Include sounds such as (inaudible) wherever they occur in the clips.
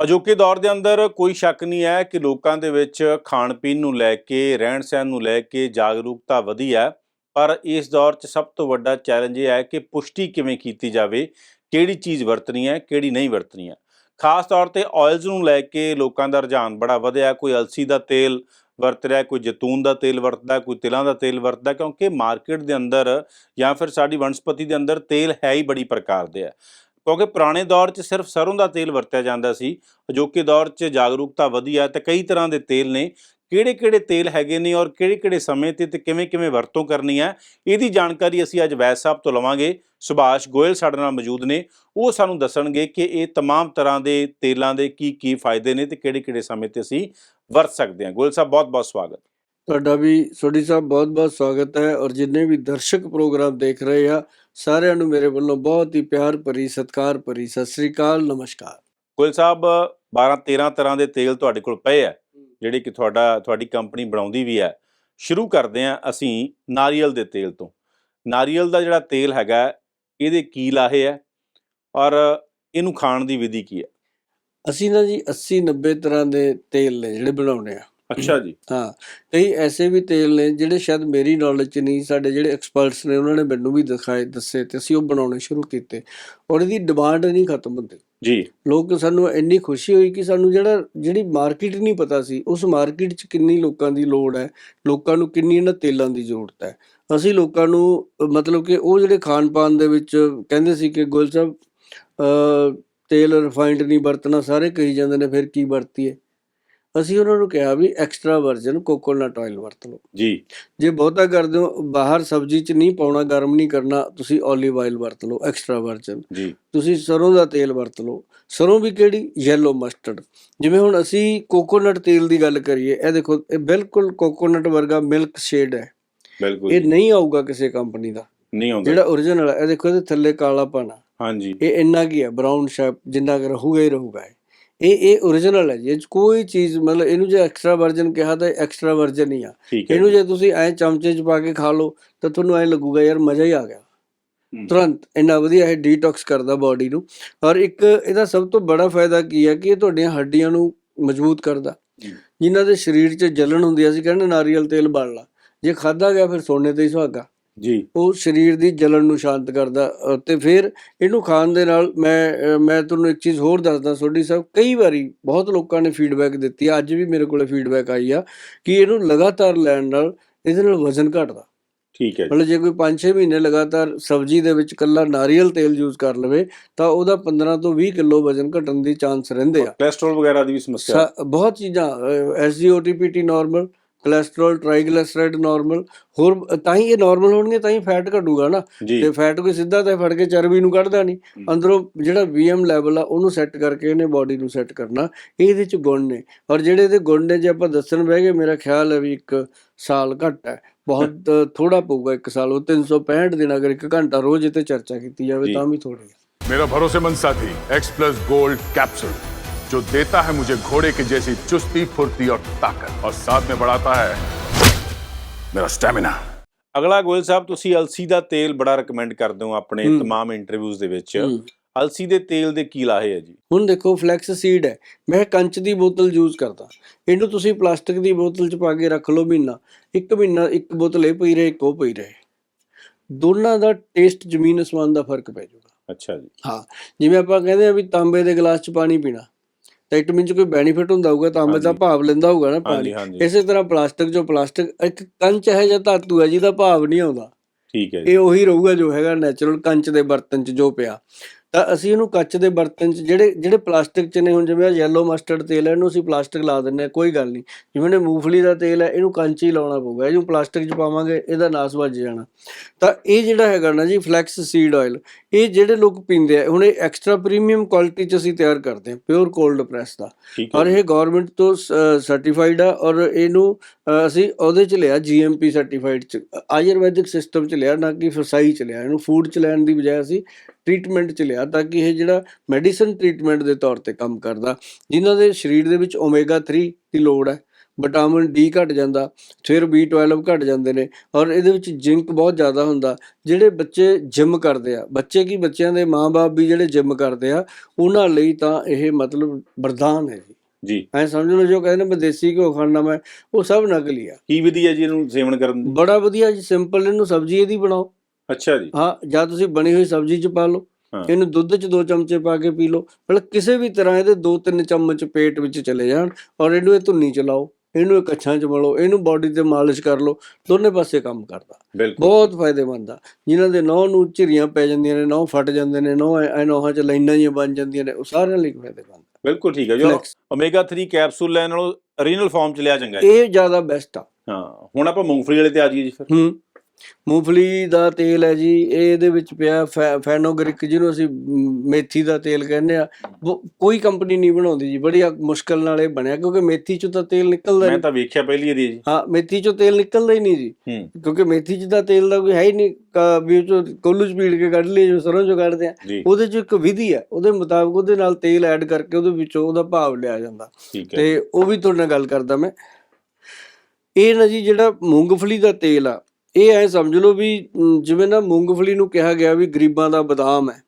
ਅਜੋਕੇ ਦੌਰ ਦੇ ਅੰਦਰ ਕੋਈ ਸ਼ੱਕ ਨਹੀਂ ਹੈ ਕਿ ਲੋਕਾਂ ਦੇ ਵਿੱਚ ਖਾਣ ਪੀਣ ਨੂੰ ਲੈ ਕੇ, ਰਹਿਣ ਸਹਿਣ ਨੂੰ ਲੈ ਕੇ ਜਾਗਰੂਕਤਾ ਵਧੀ ਹੈ। ਪਰ ਇਸ ਦੌਰ 'ਚ ਸਭ ਤੋਂ ਵੱਡਾ ਚੈਲੰਜ ਇਹ ਹੈ ਕਿ ਪੁਸ਼ਟੀ ਕਿਵੇਂ ਕੀਤੀ ਜਾਵੇ, ਕਿਹੜੀ ਚੀਜ਼ ਵਰਤਣੀ ਹੈ, ਕਿਹੜੀ ਨਹੀਂ ਵਰਤਣੀ ਹੈ। ਖਾਸ ਤੌਰ ਤੇ ਆਇਲਸ ਨੂੰ ਲੈ ਕੇ ਲੋਕਾਂ ਦਾ ਰੁਝਾਨ ਬੜਾ ਵਧਿਆ ਕੋਈ ਅਲਸੀ ਦਾ ਤੇਲ ਵਰਤ ਰਿਹਾ ਕੋਈ ਜੈਤੂਨ ਦਾ ਤੇਲ ਵਰਤਦਾ ਕੋਈ ਤਿਲਾਂ ਦਾ ਤੇਲ ਵਰਤਦਾ ਕਿਉਂਕਿ ਮਾਰਕੀਟ ਦੇ ਅੰਦਰ ਜਾਂ ਫਿਰ ਸਾਡੀ ਵਨਸਪਤੀ ਦੇ ਅੰਦਰ ਤੇਲ ਹੈ ਹੀ ਬੜੀ ਪ੍ਰਕਾਰ ਦੇ ਆ ਕਿਉਂਕਿ ਪੁਰਾਣੇ ਦੌਰ 'ਚ ਸਿਰਫ ਸਰੋਂ ਦਾ ਤੇਲ ਵਰਤਿਆ ਜਾਂਦਾ ਸੀ ਅਜੋਕੇ ਦੌਰ 'ਚ ਜਾਗਰੂਕਤਾ ਵਧੀ ਹੈ ਤੇ ਕਈ ਤਰ੍ਹਾਂ ਦੇ ਤੇਲ ਨੇ ਕਿਹੜੇ ਕਿਹੜੇ ਤੇਲ ਹੈਗੇ ਨੇ ਔਰ ਕਿਹੜੇ ਕਿਹੜੇ ਸਮੇਂ ਤੇ ਤੇ ਕਿਵੇਂ ਕਿਵੇਂ ਵਰਤੋਂ ਕਰਨੀ ਹੈ ਇਹਦੀ ਜਾਣਕਾਰੀ ਅਸੀਂ ਅੱਜ ਵੈਦ ਸਾਹਿਬ ਤੋਂ ਲਵਾਂਗੇ ਸੁਭਾਸ਼ ਗੋਇਲ ਸਾਡੇ ਨਾਲ ਮੌਜੂਦ ਨੇ ਉਹ ਸਾਨੂੰ ਦੱਸਣਗੇ ਕਿ ਇਹ तमाम ਤਰ੍ਹਾਂ ਦੇ ਤੇਲਾਂ ਦੇ ਕੀ ਕੀ ਫਾਇਦੇ ਨੇ ਤੇ ਕਿਹੜੇ ਕਿਹੜੇ ਸਮੇਂ ਤੇ ਅਸੀਂ ਵਰਤ ਸਕਦੇ ਹਾਂ ਗੋਇਲ ਸਾਹਿਬ ਬਹੁਤ ਬਹੁਤ ਸਵਾਗਤ ਤੁਹਾਡਾ ਵੀ ਸੋਢੀ ਸਾਹਿਬ ਬਹੁਤ-ਬਹੁਤ ਸਵਾਗਤ ਹੈ ਔਰ ਜਿੰਨੇ ਵੀ ਦਰਸ਼ਕ ਪ੍ਰੋਗਰਾਮ ਦੇਖ ਰਹੇ ਆ ਸਾਰਿਆਂ ਨੂੰ ਮੇਰੇ ਵੱਲੋਂ ਬਹੁਤ ਹੀ ਪਿਆਰ ਭਰੀ ਸਤਿਕਾਰ ਭਰੀ ਸਤਿ ਸ੍ਰੀ ਅਕਾਲ ਨਮਸਕਾਰ। ਗੋਇਲ ਸਾਹਿਬ 12 13 ਤਰ੍ਹਾਂ ਦੇ ਤੇਲ ਤੁਹਾਡੇ ਕੋਲ ਪਏ ਆ ਜਿਹੜੇ ਕਿ ਤੁਹਾਡਾ ਤੁਹਾਡੀ ਕੰਪਨੀ ਬਣਾਉਂਦੀ ਵੀ ਹੈ ਸ਼ੁਰੂ ਕਰਦੇ ਹਾਂ ਅਸੀਂ ਨਾਰੀਅਲ ਦੇ ਤੇਲ ਤੋਂ। ਨਾਰੀਅਲ ਦਾ ਜਿਹੜਾ ਤੇਲ ਹੈਗਾ ਇਹਦੇ ਕੀ ਲਾਹੇ ਹੈ ਔਰ ਇਹਨੂੰ ਖਾਣ ਦੀ ਵਿਧੀ ਕੀ ਹੈ ਅਸੀਂ ਨਾ ਜੀ 80 90 ਤਰ੍ਹਾਂ ਦੇ ਤੇਲ ਨੇ ਜਿਹੜੇ ਬਣਾਉਣੇ ਆ। ਅੱਛਾ ਜੀ। ਹਾਂ ਕਈ ਐਸੇ ਵੀ ਤੇਲ ਨੇ ਜਿਹੜੇ ਸ਼ਾਇਦ ਮੇਰੀ ਨੌਲੇਜ 'ਚ ਨਹੀਂ ਸਾਡੇ ਜਿਹੜੇ ਐਕਸਪਰਟਸ ਨੇ ਉਹਨਾਂ ਨੇ ਮੈਨੂੰ ਵੀ ਦਿਖਾਏ ਦੱਸੇ ਤੇ ਅਸੀਂ ਉਹ ਬਣਾਉਣੇ ਸ਼ੁਰੂ ਕੀਤੇ। ਔਰ ਇਹਦੀ ਡਿਮਾਂਡ ਨਹੀਂ ਖਤਮ ਹੁੰਦੀ। ਜੀ। ਲੋਕ ਸਾਨੂੰ ਇੰਨੀ ਖੁਸ਼ੀ ਹੋਈ ਕਿ ਸਾਨੂੰ ਜਿਹੜਾ ਜਿਹੜੀ ਮਾਰਕੀਟ ਨਹੀਂ ਪਤਾ ਸੀ ਉਸ ਮਾਰਕੀਟ 'ਚ ਕਿੰਨੀ ਲੋਕਾਂ ਦੀ ਲੋੜ ਹੈ ਲੋਕਾਂ ਨੂੰ ਕਿੰਨੀ ਇਹਨਾਂ ਤੇਲਾਂ ਦੀ ਜ਼ਰੂਰਤ ਹੈ। ਅਸੀਂ ਲੋਕਾਂ ਨੂੰ ਮਤਲਬ ਕਿ ਉਹ ਜਿਹੜੇ ਖਾਣ ਪਾਣ ਦੇ ਵਿੱਚ ਕਹਿੰਦੇ ਸੀ ਕਿ ਗੋਲ ਸਾਹਿਬ ਤੇਲ ਰਿਫਾਈਨਡ ਨਹੀਂ ਵਰਤਣਾ ਸਾਰੇ ਕਹੀ ਜਾਂਦੇ ਨੇ ਫਿਰ ਕੀ ਵਰਤੀਏ? ਅਸੀਂ ਉਹਨਾਂ ਨੂੰ ਕਿਹਾ ਵੀ ਐਕਸਟਰਾ ਵਰਜਨ ਕੋਕੋਨਟ ਆਇਲ ਵਰਤ ਲਓ। ਜੀ। ਜੇ ਬਹੁਤਾ ਕਰਦੇ ਹੋ ਬਾਹਰ ਸਬਜ਼ੀ 'ਚ ਨਹੀਂ ਪਾਉਣਾ ਗਰਮ ਨਹੀਂ ਕਰਨਾ ਤੁਸੀਂ 올ਿਵ ਆਇਲ ਵਰਤ ਲਓ ਐਕਸਟਰਾ ਵਰਜਨ ਜੀ। ਤੁਸੀਂ ਸਰੋਂ ਦਾ ਤੇਲ ਵਰਤ ਲਓ। ਸਰੋਂ ਵੀ ਕਿਹੜੀ? ਯੈਲੋ ਮਸਟਰਡ ਜਿਵੇਂ ਹੁਣ ਅਸੀਂ ਕੋਕੋਨਟ ਤੇਲ ਦੀ ਗੱਲ ਕਰੀਏ ਇਹ ਦੇਖੋ ਇਹ ਬਿਲਕੁਲ ਕੋਕੋਨਟ ਵਰਗਾ ਮਿਲਕ ਸ਼ੇਡ ਹੈ। ਬਿਲਕੁਲ ਇਹ। ਨਹੀਂ ਆਊਗਾ ਕਿਸੇ ਕੰਪਨੀ ਦਾ। ਨਹੀਂ ਆਉਂਦਾ। ਜਿਹੜਾ origignal ਹੈ ਇਹ ਦੇਖੋ ਇਹਦੇ ਥੱਲੇ ਕਾਲਾ ਪਾਣਾ ਹਾਂਜੀ। ਇਹ ਇੰਨਾ ਕੀ ਹੈ ਬਰਾਊਨ ਸ਼ੇਪ ਜਿੰਨਾ ਕੁ ਰਹੂਗਾ ਹੀ ਰਹੂਗਾ। ਇਹ। ਇਹ origignal ਹੈ ਜੀ ਕੋਈ ਚੀਜ਼ ਮਤਲਬ ਇਹਨੂੰ ਜੇ ਐਕਸਟਰਾ ਵਰਜਨ ਕਿਹਾ ਤਾਂ ਐਕਸਟਰਾ ਵਰਜਨ ਹੀ ਆ ਇਹਨੂੰ ਜੀ। ਤੁਸੀਂ ਐ ਚਮਚੇ 'ਚ ਪਾ ਕੇ ਖਾ ਲਓ ਤਾਂ ਤੁਹਾਨੂੰ ਐ ਲੱਗੂਗਾ ਯਾਰ ਮਜ਼ਾ ਹੀ ਆ ਗਿਆ। ਤੁਰੰਤ ਇੰਨਾ ਵਧੀਆ ਇਹ ਡੀਟੌਕਸ ਕਰਦਾ ਬਾਡੀ ਨੂੰ ਔਰ ਇੱਕ ਇਹਦਾ ਸਭ ਤੋਂ ਬੜਾ ਫਾਇਦਾ ਕੀ ਹੈ ਕਿ ਇਹ ਤੁਹਾਡੀਆਂ ਹੱਡੀਆਂ ਨੂੰ ਮਜ਼ਬੂਤ ਕਰਦਾ। ਜਿਨ੍ਹਾਂ ਦੇ ਸਰੀਰ 'ਚ ਜਲਨ ਹੁੰਦੀ ਆ, ਅਸੀਂ ਕਹਿੰਦੇ ਨਾਰੀਅਲ ਤੇਲ ਬਾਲ ਲਾ ਜੇ ਖਾਦਾ ਗਿਆ ਫਿਰ ਸੋਨੇ ਤੇ ਹੀ ਸੁਹਾਗਾ ਜੀ। ਉਹ ਸਰੀਰ ਦੀ ਜਲਨ ਨੂੰ ਸ਼ਾਂਤ ਕਰਦਾ ਤੇ ਫਿਰ ਇਹਨੂੰ ਖਾਣ ਦੇ ਨਾਲ ਮੈਂ ਮੈਂ ਤੁਹਾਨੂੰ ਇੱਕ ਚੀਜ਼ ਹੋਰ ਦੱਸਦਾ ਸੋਢੀ ਸਾਹਿਬ ਕਈ ਵਾਰੀ ਬਹੁਤ ਲੋਕਾਂ ਨੇ ਫੀਡਬੈਕ ਦਿੱਤੀ ਅੱਜ ਵੀ ਮੇਰੇ ਕੋਲੇ ਫੀਡਬੈਕ ਆਈ ਆ ਕਿ ਇਹਨੂੰ ਲਗਾਤਾਰ ਲੈਣ ਨਾਲ ਇਹਦੇ ਨਾਲ ਵਜ਼ਨ ਘਟਦਾ। ਠੀਕ ਹੈ ਮਤਲਬ ਜੇ ਕੋਈ 5-6 ਮਹੀਨੇ ਲਗਾਤਾਰ ਸਬਜ਼ੀ ਦੇ ਵਿੱਚ ਕੱਲਾ ਨਾਰੀਅਲ ਤੇਲ ਯੂਜ਼ ਕਰ ਲਵੇ ਤਾਂ ਉਹਦਾ 15 ਤੋਂ 20 ਕਿਲੋ ਵਜ਼ਨ ਘਟਣ ਦੀ ਚਾਂਸ ਰਹਿੰਦੇ ਆ। ਕੋਲੇਸਟ੍ਰੋਲ ਵਗੈਰਾ ਦੀ ਵੀ ਸਮੱਸਿਆ। ਬਹੁਤ ਚੀਜ਼ਾਂ SGOTPT normal cholesterol triglyceride normal ਹੋਰ ਤਾਂ ਹੀ ਇਹ ਨਾਰਮਲ ਹੋਣਗੇ ਤਾਂ ਹੀ ਫੈਟ ਘਟੂਗਾ ਨਾ। ਤੇ ਫੈਟ ਕੋਈ ਸਿੱਧਾ ਤਾਂ ਫੜ ਕੇ ਚਰਬੀ ਨੂੰ ਕੱਢਦਾ ਨਹੀਂ। ਅੰਦਰੋਂ ਜਿਹੜਾ ਵੀਐਮ ਲੈਵਲ ਆ ਉਹਨੂੰ ਸੈੱਟ ਕਰਕੇ ਇਹਨੇ ਬਾਡੀ ਨੂੰ ਸੈੱਟ ਕਰਨਾ। ਇਹਦੇ ਚ ਗੁਣ ਨੇ। ਔਰ ਜਿਹੜੇ ਇਹਦੇ ਗੁਣ ਨੇ ਜੇ ਆਪਾਂ ਦੱਸਣ ਬਹਿ ਗਏ ਮੇਰਾ ਖਿਆਲ ਹੈ ਵੀ ਇੱਕ ਸਾਲ ਘੱਟ ਹੈ। ਬਹੁਤ ਥੋੜਾ ਪਊਗਾ ਇੱਕ ਸਾਲ। ਉਹ 365 ਦਿਨ ਅਗਰ ਇੱਕ ਘੰਟਾ ਰੋਜ਼ ਇਹ ਤੇ ਚਰਚਾ ਕੀਤੀ ਜਾਵੇ ਤਾਂ ਵੀ ਥੋੜੀ ਮੇਰਾ ਭਰੋਸੇਮੰਦ ਸਾਥੀ X+ ਗੋਲਡ ਕੈਪਸੂਲ जो देता है मुझे घोड़े की जैसी चुस्ती फुर्ती और ताकत और साथ में बढ़ाता है मेरा स्टैमिना। ਅਗਲਾ ਗੋਇਲ ਸਾਹਿਬ ਤੁਸੀਂ ਅਲਸੀ ਦਾ ਤੇਲ ਬੜਾ ਰეკਮੈਂਡ ਕਰਦੇ ਹੋ ਆਪਣੇ तमाम ਇੰਟਰਵਿਊਜ਼ ਦੇ ਵਿੱਚ ਅਲਸੀ ਦੇ ਤੇਲ ਦੇ ਕੀ ਲਾਹੇ ਆ ਜੀ ਹੁਣ ਦੇਖੋ ਫਲੈਕਸ ਸੀਡ ਹੈ ਮੈਂ ਕੰਚ ਦੀ ਬੋਤਲ ਯੂਜ਼ ਕਰਦਾ ਇਹਨੂੰ ਤੁਸੀਂ ਪਲਾਸਟਿਕ ਦੀ ਬੋਤਲ 'ਚ ਪਾ ਕੇ ਰੱਖ ਲਓ ਮਹੀਨਾ ਇੱਕ ਮਹੀਨਾ ਇੱਕ ਬੋਤਲ ਇਹ ਪਈ ਰਹੇ ਇੱਕ ਪਈ ਰਹੇ ਦੋਨਾਂ ਦਾ ਟੇਸਟ ਜ਼ਮੀਨ ਅਸਮਾਨ ਦਾ ਫ਼ਰਕ ਪੈ ਜਾਊਗਾ ਅੱਛਾ ਜੀ ਹਾਂ ਜਿਵੇਂ ਆਪਾਂ ਕਹਿੰਦੇ ਆ ਵੀ ਤਾਂਬੇ ਦੇ ਗਲਾਸ 'ਚ ਪਾਣੀ ਪੀਣਾ ਤਾਂ ਇਟ ਮੀਨ ਚ ਕੋਈ ਬੈਨੀਫਿਟ ਹੁੰਦਾ ਹੋਊਗਾ ਤਾਂਬੇ ਦਾ ਹਾਂਜੀ। ਭਾਵ ਲੈਂਦਾ ਹੋਊਗਾ ਨਾ ਪਾਣੀ। ਇਸੇ ਤਰ੍ਹਾਂ ਪਲਾਸਟਿਕ ਚੋਂ ਪਲਾਸਟਿਕ ਇੱਕ ਕੰਚ ਹੈ ਜਾਂ ਧਾਤੂ ਹੈ ਜਿਹਦਾ ਭਾਵ ਨਹੀਂ ਆਉਂਦਾ। ਠੀਕ ਹੈ ਜੀ। ਇਹ ਉਹੀ ਰਹੂਗਾ ਜੋ ਹੈਗਾ ਨੈਚੁਰਲ ਕੰਚ ਦੇ ਬਰਤਨ 'ਚ ਜੋ ਪਿਆ। ਤਾਂ ਅਸੀਂ ਇਹਨੂੰ ਕੱਚ ਦੇ ਬਰਤਨ 'ਚ ਜਿਹੜੇ ਜਿਹੜੇ ਪਲਾਸਟਿਕ 'ਚ ਨੇ ਹੁਣ ਜਿਵੇਂ ਯੈਲੋ ਮਸਟਰਡ ਤੇਲ ਹੈ ਇਹਨੂੰ ਅਸੀਂ ਪਲਾਸਟਿਕ ਲਾ ਦਿੰਨੇ ਆ ਕੋਈ ਗੱਲ ਨਹੀਂ। ਜਿਵੇਂ ਇਹ ਮੂੰਗਫਲੀ ਦਾ ਤੇਲ ਹੈ ਇਹਨੂੰ ਕੰਚ ਹੀ ਲਾਉਣਾ ਪਊਗਾ ਇਹਨੂੰ ਪਲਾਸਟਿਕ 'ਚ ਪਾਵਾਂਗੇ ਇਹਦਾ ਨਾਸ ਵੱਜ ਜਾਣਾ। ਤਾਂ ਇਹ ਜਿਹੜਾ ਹੈਗਾ ਨਾ ਜੀ ਫਲੈਕਸ ਸੀਡ ਆਇਲ ਇਹ ਜਿਹੜੇ ਲੋਕ ਪੀਂਦੇ ਆ ਹੁਣ ਇਹ ਐਕਸਟਰਾ ਪ੍ਰੀਮੀਅਮ ਕੁਆਲਿਟੀ 'ਚ ਅਸੀਂ ਤਿਆਰ ਕਰਦੇ ਹਾਂ ਪਿਓਰ ਕੋਲਡ ਪ੍ਰੈਸ ਦਾ। ਔਰ ਇਹ ਗਵਰਨਮੈਂਟ ਤੋਂ ਸਰਟੀਫਾਈਡ ਆ ਔਰ ਇਹਨੂੰ ਅਸੀਂ ਉਹਦੇ ਚ ਲਿਆ ਜੀਐਮਪੀ ਸਰਟੀਫਾਈਡ ਚ। ਆਯੁਰਵੈਦਿਕ ਸਿਸਟਮ ਚ ਲਿਆ, ਨਾ ਕਿ ਫਸਾਈ ਚ ਲਿਆ। ਇਹਨੂੰ ਫੂਡ ਚ ਲੈਣ ਦੀ ਬਜਾਏ ਅਸੀਂ ਟ੍ਰੀਟਮੈਂਟ ਚ ਲਿਆ ਤਾਂ ਕਿ ਇਹ ਜਿਹੜਾ ਮੈਡੀਸਨ ਟ੍ਰੀਟਮੈਂਟ ਦੇ ਤੌਰ ਤੇ ਕੰਮ ਕਰਦਾ। ਜਿਨ੍ਹਾਂ ਦੇ ਸਰੀਰ ਦੇ ਵਿੱਚ ਓਮੇਗਾ 3 ਦੀ ਲੋੜ ਹੈ ਵਿਟਾਮਿਨ ਡੀ ਘਟ ਜਾਂਦਾ, ਫਿਰ B12 ਘਟ ਜਾਂਦੇ ਨੇ ਔਰ ਇਹਦੇ ਵਿੱਚ ਜ਼ਿੰਕ ਬਹੁਤ ਜ਼ਿਆਦਾ ਹੁੰਦਾ। ਜਿਹੜੇ ਬੱਚੇ ਜਿਮ ਕਰਦੇ ਆ, ਬੱਚੇ ਕੀ ਬੱਚਿਆਂ ਦੇ ਮਾਪੇ ਵੀ ਜਿਹੜੇ ਜਿਮ ਕਰਦੇ ਆ, ਉਹਨਾਂ ਲਈ ਤਾਂ ਇਹ ਮਤਲਬ ਵਰਦਾਨ ਹੈ ਜੀ। ਜੀ। ਐ ਸਮਝ ਲਓ ਜੋ ਕਹਿੰਦੇ ਨੇ ਮੈਂ ਦੇਸੀ ਘਿਓ ਖਾਣਾ ਮੈਂ ਉਹ ਸਭ ਨਕਲੀ ਆ। ਕੀ ਵਿਧੀ ਹੈ ਜੀ ਇਹਨੂੰ ਸੇਵਨ ਕਰਨ ਦੀ? ਬੜਾ ਵਧੀਆ ਜੀ ਸਿੰਪਲ ਇਹਨੂੰ ਸਬਜ਼ੀ ਇਹਦੀ ਬਣਾਓ। ਅੱਛਾ ਜੀ। ਹਾਂ ਜਾਂ ਤੁਸੀਂ ਬਣੀ ਹੋਈ ਸਬਜ਼ੀ ਚ ਪਾ ਲਓ। ਇਹਨੂੰ ਦੁੱਧ ਚ ਦੋ ਚਮਚੇ ਪਾ ਕੇ ਪੀ ਲਓ। ਮਤਲਬ ਕਿਸੇ ਵੀ ਤਰ੍ਹਾਂ ਇਹਦੇ ਦੋ ਤਿੰਨ ਚਮਚ ਪੇਟ ਵਿੱਚ ਚਲੇ ਜਾਣ ਔਰ ਇਹਨੂੰ ਇਹ ਧੁੰਨੀ ਚਲਾਓ ਇਹਨੂੰ ਇਹ ਕੱਛਾਂ ਚ ਮਲੋ। ਇਹਨੂੰ ਬਾਡੀ ਤੇ ਮਾਲਿਸ਼ ਕਰ ਲਓ। ਦੋਨੇ ਪਾਸੇ ਕੰਮ ਕਰਦਾ। ਬਿਲਕੁਲ। ਬਹੁਤ ਫਾਇਦੇਮੰਦ ਆ। ਜਿਨ੍ਹਾਂ ਦੇ ਨਹੁੰ ਨੂੰ ਝਿਰੀਆਂ ਪੈ ਜਾਂਦੀਆਂ ਨੇ ਨਹੁੰ ਫਟ ਜਾਂਦੇ ਨੇ ਨਹੁੰ ਐ ਨਹੁੰਾਂ ਚ ਲਾਈਨਾਂ ਜਿਹੀਆਂ ਬਣ ਜਾਂਦੀਆਂ ਨੇ ਉਹ ਸਾਰਿਆਂ ਲਈ ਫਾਇਦੇਮੰਦ। ਬਿਲਕੁਲ ਠੀਕ ਹੈ ਜੀ Flex, ਓਮੇਗਾ 3 ਕੈਪਸੂਲ ਲੈਣ ਨਾਲੋਂ ਰੀਨਲ ਫਾਰਮ ਚ ਲਿਆ ਚੰਗਾ ਹੈ ਇਹ ਜ਼ਿਆਦਾ ਬੈਸਟ ਆ। ਹਾਂ ਹੁਣ ਆਪਾਂ ਮੂੰਗਫਲੀ ਵਾਲੇ ਤੇ ਆ ਜਾਈਏ ਜੀ ਫਿਰ। ਹੂੰ। ਮੂੰਗਫਲੀ ਦਾ ਤੇਲ ਹੈ ਜੀ ਇਹ ਇਹਦੇ ਵਿੱਚ ਪਿਆ ਫੈਨੋਗ੍ਰਿਕ ਜਿਹਨੂੰ ਅਸੀਂ ਮ, ਮੇਥੀ ਦਾ ਤੇਲ ਕਹਿੰਦੇ ਆ। ਕੋਈ ਕੰਪਨੀ ਨਹੀਂ ਬਣਾਉਂਦੀ ਜੀ ਬੜੀ ਆ- ਮੁਸ਼ਕਲ ਨਾਲ ਇਹ ਬਣਿਆ ਕਿਉਂਕਿ ਮੇਥੀ ਚੋਂ ਤਾਂ ਤੇਲ ਨਿਕਲਦਾ ਮੈਂ ਨਹੀਂ। ਤਾਂ ਵੇਖਿਆ ਪਹਿਲੀ ਵਾਰੀ ਜੀ। ਹਾਂ ਮੇਥੀ ਚੋਂ ਤੇਲ ਨਿਕਲਦਾ ਹੀ ਨਹੀਂ ਜੀ। ਕਿਉਂਕਿ ਮੇਥੀ ਚ ਤਾਂ ਤੇਲ ਦਾ ਕੋਈ ਹੈ ਹੀ ਨਹੀਂ ਵੀ ਉਹ ਚੋਂ ਕੋਲੂ ਚ ਪੀੜ ਕੇ ਕੱਢ ਲਈ ਜੋ ਸਰੋਂ ਚੋਂ ਕੱਢਦੇ ਆ। ਉਹਦੇ ਚ ਇੱਕ ਵਿਧੀ ਹੈ ਉਹਦੇ ਮੁਤਾਬਕ ਉਹਦੇ ਨਾਲ ਤੇਲ ਐਡ ਕਰਕੇ ਉਹਦੇ ਵਿੱਚੋਂ ਉਹਦਾ ਭਾਵ ਲਿਆ ਜਾਂਦਾ। ਤੇ ਉਹ ਵੀ ਤੁਹਾਡੇ ਨਾਲ ਗੱਲ ਕਰਦਾ ਮੈਂ। ਇਹ ਨਾ ਜੀ ਜਿਹੜਾ ਮੂੰਗਫਲੀ ਦਾ ਤੇਲ ਆ ਇਹ ਐ ਸਮਝ ਲਓ ਵੀ ਜਿਵੇਂ ਨਾ ਮੂੰਗਫਲੀ ਨੂੰ ਕਿਹਾ ਗਿਆ ਵੀ ਗਰੀਬਾਂ ਦਾ ਬਦਾਮ ਹੈ